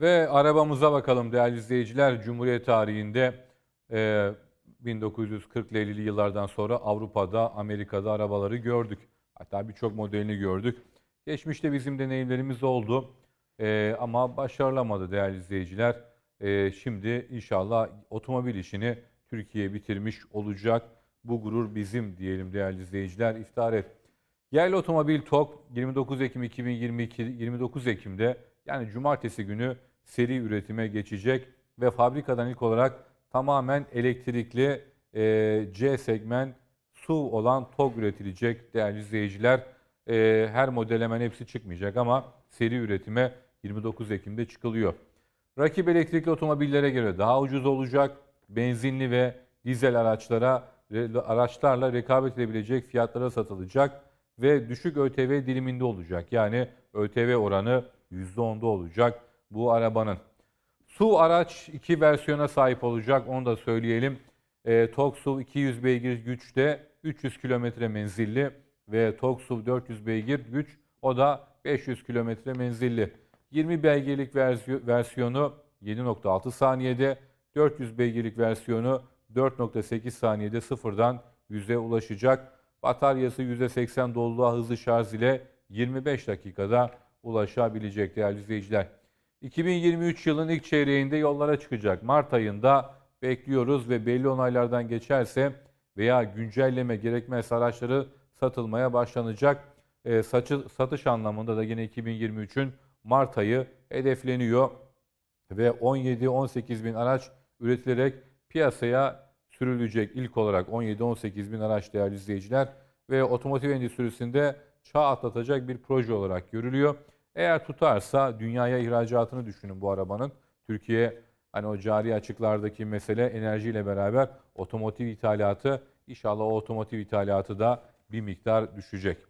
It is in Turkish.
Ve arabamıza bakalım değerli izleyiciler. Cumhuriyet tarihinde e, 1940'lı 50'li yıllardan sonra Avrupa'da, Amerika'da arabaları gördük. Hatta birçok modelini gördük. Geçmişte bizim deneyimlerimiz oldu. E, ama başarılamadı değerli izleyiciler. E, şimdi inşallah otomobil işini Türkiye bitirmiş olacak. Bu gurur bizim diyelim değerli izleyiciler. İftihar et. Yerli otomobil TOK 29 Ekim 2022 29 Ekim'de yani cumartesi günü seri üretime geçecek ve fabrikadan ilk olarak tamamen elektrikli e, C segment SUV olan TOG üretilecek değerli izleyiciler. E, her model hemen hepsi çıkmayacak ama seri üretime 29 Ekim'de çıkılıyor. Rakip elektrikli otomobillere göre daha ucuz olacak. Benzinli ve dizel araçlara araçlarla rekabet edebilecek fiyatlara satılacak ve düşük ÖTV diliminde olacak. Yani ÖTV oranı %10'da olacak bu arabanın. Su araç iki versiyona sahip olacak onu da söyleyelim. E, TOGSUV 200 beygir güçte 300 kilometre menzilli ve TOGSUV 400 beygir güç o da 500 kilometre menzilli. 20 beygirlik versiy- versiyonu 7.6 saniyede, 400 beygirlik versiyonu 4.8 saniyede sıfırdan 100'e ulaşacak. Bataryası %80 doluluğa hızlı şarj ile 25 dakikada ulaşabilecek değerli izleyiciler. 2023 yılın ilk çeyreğinde yollara çıkacak. Mart ayında bekliyoruz ve belli onaylardan geçerse veya güncelleme gerekmez araçları satılmaya başlanacak. E, saçı, satış anlamında da yine 2023'ün Mart ayı hedefleniyor ve 17-18 bin araç üretilerek piyasaya sürülecek. İlk olarak 17-18 bin araç değerli izleyiciler ve otomotiv endüstrisinde çağ atlatacak bir proje olarak görülüyor. Eğer tutarsa dünyaya ihracatını düşünün bu arabanın. Türkiye hani o cari açıklardaki mesele enerjiyle beraber otomotiv ithalatı inşallah o otomotiv ithalatı da bir miktar düşecek.